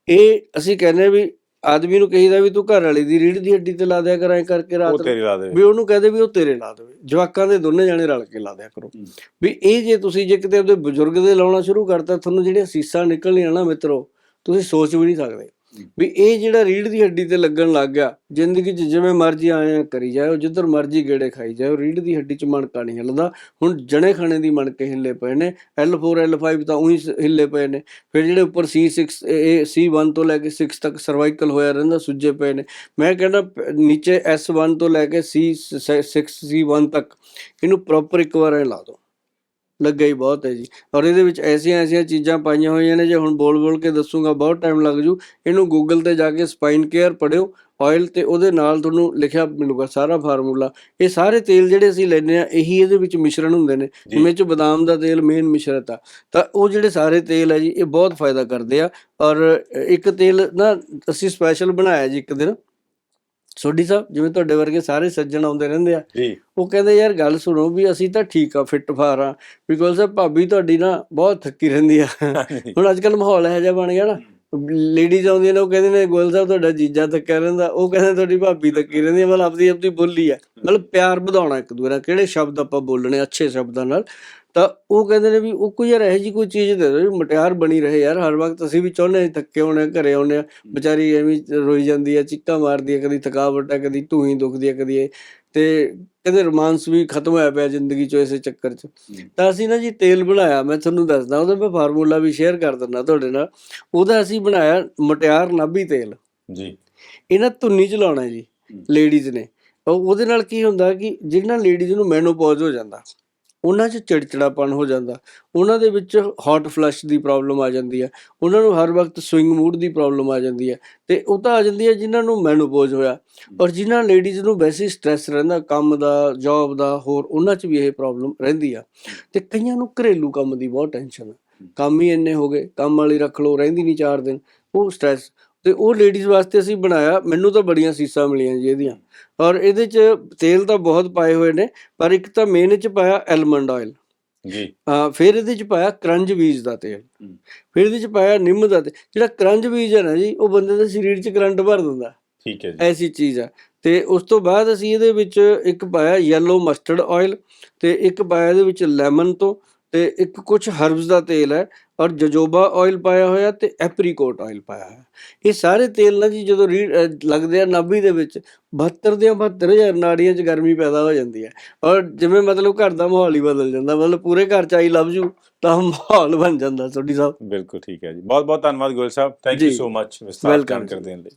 ਇਹ ਅਸੀਂ ਕਹਿੰਦੇ ਵੀ ਆਦਮੀ ਨੂੰ ਕਹੀਦਾ ਵੀ ਤੂੰ ਘਰ ਵਾਲੀ ਦੀ ਰੀੜ ਦੀ ਹੱਡੀ ਤੇ ਲਾ ਦਿਆ ਕਰ ਐ ਕਰਕੇ ਰਾਤ ਉਹ ਨੂੰ ਤੇਰੇ ਲਾ ਦੇ ਵੀ ਉਹਨੂੰ ਕਹਦੇ ਵੀ ਉਹ ਤੇਰੇ ਲਾ ਦੇਵੇ ਜਵਾਕਾਂ ਦੇ ਦੋਨੇ ਜਾਣੇ ਰਲ ਕੇ ਲਾ ਦਿਆ ਕਰੋ। ਵੀ ਇਹ ਜੇ ਤੁਸੀਂ ਜੇ ਕਿਤੇ ਆਪਦੇ ਬਜ਼ੁਰਗ ਦੇ ਲਾਉਣਾ ਸ਼ੁਰੂ ਕਰਤਾ ਤੁਹਾਨੂੰ ਜਿਹੜੀਆਂ ਸੀਸਾਂ ਨਿਕਲਣੀਆਂ ਨਾ ਮਿੱਤਰੋ ਤੁਸੀਂ ਸੋਚ ਵੀ ਨਹੀਂ ਸਕਦੇ। ਵੀ ਇਹ ਜਿਹੜਾ ਰੀੜ ਦੀ ਹੱਡੀ ਤੇ ਲੱਗਣ ਲੱਗ ਗਿਆ, ਜ਼ਿੰਦਗੀ 'ਚ ਜਿਵੇਂ ਮਰਜ਼ੀ ਆਇਆ ਕਰੀ ਜਾਓ ਜਿੱਧਰ ਮਰਜ਼ੀ ਗੇੜੇ ਖਾਈ ਜਾਓ ਰੀੜ ਦੀ ਹੱਡੀ 'ਚ ਮਣਕਾ ਨਹੀਂ ਹਿੱਲਦਾ। ਹੁਣ ਜਣੇ ਖਾਣੇ ਦੀ ਮਣਕੇ ਹਿੱਲੇ ਪਏ ਨੇ L4 L5 ਤਾਂ ਉਹੀ ਹਿੱਲੇ ਪਏ ਨੇ। ਫਿਰ ਜਿਹੜੇ ਉੱਪਰ C6 ਇਹ C1 ਤੋਂ ਲੈ ਕੇ 6 ਤੱਕ ਸਰਵਾਈਕਲ ਹੋਇਆ ਰਹਿੰਦਾ, ਸੁੱਜੇ ਪਏ ਨੇ। ਮੈਂ ਕਹਿੰਦਾ ਪ- ਨੀਚੇ S1 ਤੋਂ ਲੈ ਕੇ C6 C1 ਤੱਕ ਇਹਨੂੰ ਪ੍ਰੋਪਰ ਇੱਕ ਵਾਰ ਐ ਲਾ ਦਿਓ ਲੱਗਾ ਹੀ ਬਹੁਤ ਹੈ ਜੀ। ਔਰ ਇਹਦੇ ਵਿੱਚ ਐਸੀਆਂ ਐਸੀਆਂ ਚੀਜ਼ਾਂ ਪਾਈਆਂ ਹੋਈਆਂ ਨੇ ਜੇ ਹੁਣ ਬੋਲ ਬੋਲ ਕੇ ਦੱਸੂਗਾ ਬਹੁਤ ਟਾਈਮ ਲੱਗ ਜੂ। ਇਹਨੂੰ ਗੂਗਲ ਤੇ ਜਾ ਕੇ ਸਪਾਈਨ ਕੇਅਰ ਪੜਿਓ ਆਇਲ ਤੇ ਉਹਦੇ ਨਾਲ ਤੁਹਾਨੂੰ ਲਿਖਿਆ ਮਿਲੂਗਾ ਸਾਰਾ ਫਾਰਮੂਲਾ ਇਹ ਸਾਰੇ ਤੇਲ ਜਿਹੜੇ ਅਸੀਂ ਲੈਂਦੇ ਆ ਇਹੀ ਇਹਦੇ ਵਿੱਚ ਮਿਸ਼ਰਣ ਹੁੰਦੇ ਨੇ। ਜਿਵੇਂ ਚ ਬਦਾਮ ਦਾ ਤੇਲ ਮੇਨ ਮਿਸ਼ਰਤ ਆ। ਤਾਂ ਉਹ ਜਿਹੜੇ ਸਾਰੇ ਤੇਲ ਆ ਜੀ ਇਹ ਬਹੁਤ ਫਾਇਦਾ ਕਰਦੇ ਆ। ਔਰ ਇੱਕ ਤੇਲ ਨਾ ਅਸੀਂ ਸਪੈਸ਼ਲ ਬਣਾਇਆ ਜੀ ਇੱਕ ਦਿਨ। ਸੋਢੀ ਸਾਹਿਬ ਜਿਵੇਂ ਤੁਹਾਡੇ ਵਰਗੇ ਸਾਰੇ ਸੱਜਣ ਆਉਂਦੇ ਰਹਿੰਦੇ ਆ ਜੀ। ਉਹ ਕਹਿੰਦੇ ਯਾਰ ਗੱਲ ਸੁਣੋ ਵੀ ਅਸੀਂ ਤਾਂ ਠੀਕ ਆ ਫਿੱਟ ਫਾਰ ਆ। ਬਿਕੋਜ਼ ਭਾਬੀ ਤੁਹਾਡੀ ਨਾ ਬਹੁਤ ਥੱਕੀ ਰਹਿੰਦੀ ਆ। ਹੁਣ ਅੱਜ ਕੱਲ ਮਾਹੌਲ ਇਹੋ ਜਿਹਾ ਬਣ ਗਿਆ ਨਾ। ਲੇਡੀਜ਼ ਆਉਂਦੀਆਂ ਨੇ ਉਹ ਕਹਿੰਦੇ ਨੇ ਗੋਲ ਸਾਹਿਬ ਤੁਹਾਡਾ ਜੀਜਾ ਥੱਕਿਆ ਰਹਿੰਦਾ। ਉਹ ਕਹਿੰਦੇ ਤੁਹਾਡੀ ਭਾਬੀ ਥੱਕੀ ਰਹਿੰਦੀ ਹੈ ਮਤਲਬ ਆਪਦੀ ਆਪਦੀ ਬੋਲੀ ਆ। ਮਤਲਬ ਪਿਆਰ ਵਧਾਉਣਾ ਇੱਕ ਦੂਜੇ ਨਾਲ। ਕਿਹੜੇ ਸ਼ਬਦ ਆਪਾਂ ਬੋਲਣੇ ਅੱਛੇ ਸ਼ਬਦਾਂ ਨਾਲ। ਤਾਂ ਉਹ ਕਹਿੰਦੇ ਨੇ ਵੀ ਉਹ ਕੋਈ ਯਾਰ ਇਹੋ ਜੀ ਕੋਈ ਚੀਜ਼ ਦੇ ਦਿਓ ਮਟਿਆਰ ਬਣੀ ਰਹੇ ਯਾਰ ਹਰ ਵਕਤ ਅਸੀਂ ਵੀ ਚਾਹੁੰਦੇ ਹਾਂ ਥੱਕੇ ਹੋਣੇ ਘਰੇ ਆਉਂਦੇ ਆ ਵਿਚਾਰੀ ਐਵੇਂ ਰੋਈ ਜਾਂਦੀ ਹੈ ਚੀਕਾਂ ਮਾਰਦੀ ਹੈ ਕਦੀ ਥਕਾਵਟ ਹੈ ਕਦੀ ਢੂਹੀ ਦੁਖਦੀ ਹੈ ਕਦੀ ਤੇ ਕਹਿੰਦੇ ਰੋਮਾਂਸ ਵੀ ਖਤਮ ਹੋਇਆ ਪਿਆ ਜ਼ਿੰਦਗੀ ਚੋਂ ਇਸੇ ਚੱਕਰ 'ਚ। ਤਾਂ ਅਸੀਂ ਨਾ ਜੀ ਤੇਲ ਬਣਾਇਆ ਮੈਂ ਤੁਹਾਨੂੰ ਦੱਸਦਾ ਉਹਦਾ ਮੈਂ ਫਾਰਮੂਲਾ ਵੀ ਸ਼ੇਅਰ ਕਰ ਦਿੰਦਾ ਤੁਹਾਡੇ ਨਾਲ। ਉਹਦਾ ਅਸੀਂ ਬਣਾਇਆ ਮਟਿਆਰ ਨਾਭੀ ਤੇਲ। ਜੀ। ਇਹ ਨਾ ਧੁੰਨੀ ਚ ਲਾਉਣਾ ਜੀ ਲੇਡੀਜ਼ ਨੇ। ਉਹ ਉਹਦੇ ਨਾਲ ਕੀ ਹੁੰਦਾ ਕਿ ਜਿਹਨਾਂ ਲੇਡੀਜ਼ ਨੂੰ ਮੈਨੋਪੌਜ਼ ਹੋ ਜਾਂਦਾ। ਉਹਨਾਂ 'ਚ ਚਿੜਚਿੜਾਪਨ ਹੋ ਜਾਂਦਾ। ਉਹਨਾਂ ਦੇ ਵਿੱਚ ਹੌਟ ਫਲਸ਼ ਦੀ ਪ੍ਰੋਬਲਮ ਆ ਜਾਂਦੀ ਹੈ ਉਹਨਾਂ ਨੂੰ ਹਰ ਵਕਤ ਸਵਿੰਗ ਮੂਡ ਦੀ ਪ੍ਰੋਬਲਮ ਆ ਜਾਂਦੀ ਹੈ ਤੇ ਉਹ ਤਾਂ ਆ ਜਾਂਦੀ ਹੈ ਜਿਨ੍ਹਾਂ ਨੂੰ ਮੈਨੋਪੌਜ਼ ਹੋਇਆ। ਔਰ ਜਿਨ੍ਹਾਂ ਲੇਡੀਜ਼ ਨੂੰ ਵੈਸੇ ਸਟ੍ਰੈਸ ਰਹਿੰਦਾ, ਕੰਮ ਦਾ ਜੌਬ ਦਾ, ਹੋਰ ਉਹਨਾਂ 'ਚ ਵੀ ਇਹ ਪ੍ਰੋਬਲਮ ਰਹਿੰਦੀ ਆ। ਤੇ ਕਈਆਂ ਨੂੰ ਘਰੇਲੂ ਕੰਮ ਦੀ ਬਹੁਤ ਟੈਨਸ਼ਨ ਹੈ ਕੰਮ ਹੀ ਇੰਨੇ ਹੋ ਗਏ। ਕੰਮ ਵਾਲੀ ਰੱਖ ਲਓ, ਰਹਿੰਦੀ ਨਹੀਂ ਚਾਰ ਦਿਨ। ਉਹ ਸਟ੍ਰੈਸ ਤੇ ਉਹ ਲੇਡੀਜ਼ ਵਾਸਤੇ ਅਸੀਂ ਬਣਾਇਆ ਮੈਨੂੰ ਤਾਂ ਬੜੀਆਂ ਸੀਸਾਂ ਮਿਲੀਆਂ ਜੀ ਇਹਦੀਆਂ। ਔਰ ਇਹਦੇ 'ਚ ਤੇਲ ਤਾਂ ਬਹੁਤ ਪਾਏ ਹੋਏ ਨੇ ਪਰ ਇੱਕ ਤਾਂ ਮੇਨ 'ਚ ਪਾਇਆ ਐਲਮੰਡ ਆਇਲ ਜੀ। ਆ ਫਿਰ ਇਹਦੇ 'ਚ ਪਾਇਆ ਕਰੰਜ ਬੀਜ ਦਾ ਤੇਲ। ਫਿਰ ਇਹਦੇ 'ਚ ਪਾਇਆ ਨਿੰਮ ਦਾ ਤੇਲ। ਜਿਹੜਾ ਕਰੰਜ ਬੀਜ ਹੈ ਨਾ ਜੀ ਉਹ ਬੰਦੇ ਦੇ ਸਰੀਰ 'ਚ ਕਰੰਟ ਭਰ ਦਿੰਦਾ। ਠੀਕ ਹੈ ਜੀ। ਐਸੀ ਚੀਜ਼ ਆ। ਤੇ ਉਸ ਤੋਂ ਬਾਅਦ ਅਸੀਂ ਇਹਦੇ ਵਿੱਚ ਇੱਕ ਪਾਇਆ ਯੈਲੋ ਮਸਟਰਡ ਆਇਲ ਤੇ ਇੱਕ ਪਾਇਆ ਇਹਦੇ ਵਿੱਚ ਲੈਮਨ ਤੋਂ ਤੇ ਇੱਕ ਕੁਝ ਹਰਬਸ ਦਾ ਤੇਲ ਹੈ। ਔਰ ਜਜੋਬਾ ਆਇਲ ਪਾਇਆ ਹੋਇਆ ਤੇ ਐਪਰੀਕੋਟ ਆਇਲ ਪਾਇਆ ਹੋਇਆ। ਇਹ ਸਾਰੇ ਤੇਲ ਨਾ ਜੀ ਜਦੋਂ ਲੱਗਦੇ ਆ ਨਾਭੀ ਦੇ ਵਿੱਚ 72 ਦੀਆਂ 72000 ਨਾੜੀਆਂ 'ਚ ਗਰਮੀ ਪੈਦਾ ਹੋ ਜਾਂਦੀ ਹੈ। ਔਰ ਜਿਵੇਂ ਮਤਲਬ ਘਰ ਦਾ ਮਾਹੌਲ ਹੀ ਬਦਲ ਜਾਂਦਾ ਮਤਲਬ ਪੂਰੇ ਘਰ 'ਚ ਆਈ ਲਵ ਯੂ ਤਾਂ ਮਾਹੌਲ ਬਣ ਜਾਂਦਾ ਸੋਢੀ ਸਾਹਿਬ ਬਿਲਕੁਲ ਠੀਕ ਹੈ ਜੀ। ਬਹੁਤ ਬਹੁਤ ਧੰਨਵਾਦ ਗੋਇਲ ਸਾਹਿਬ। Thank you. ਸੋ ਮਚ ਵਿਸਤਾਰ ਜੀ। ਦੇਣ ਲਈ।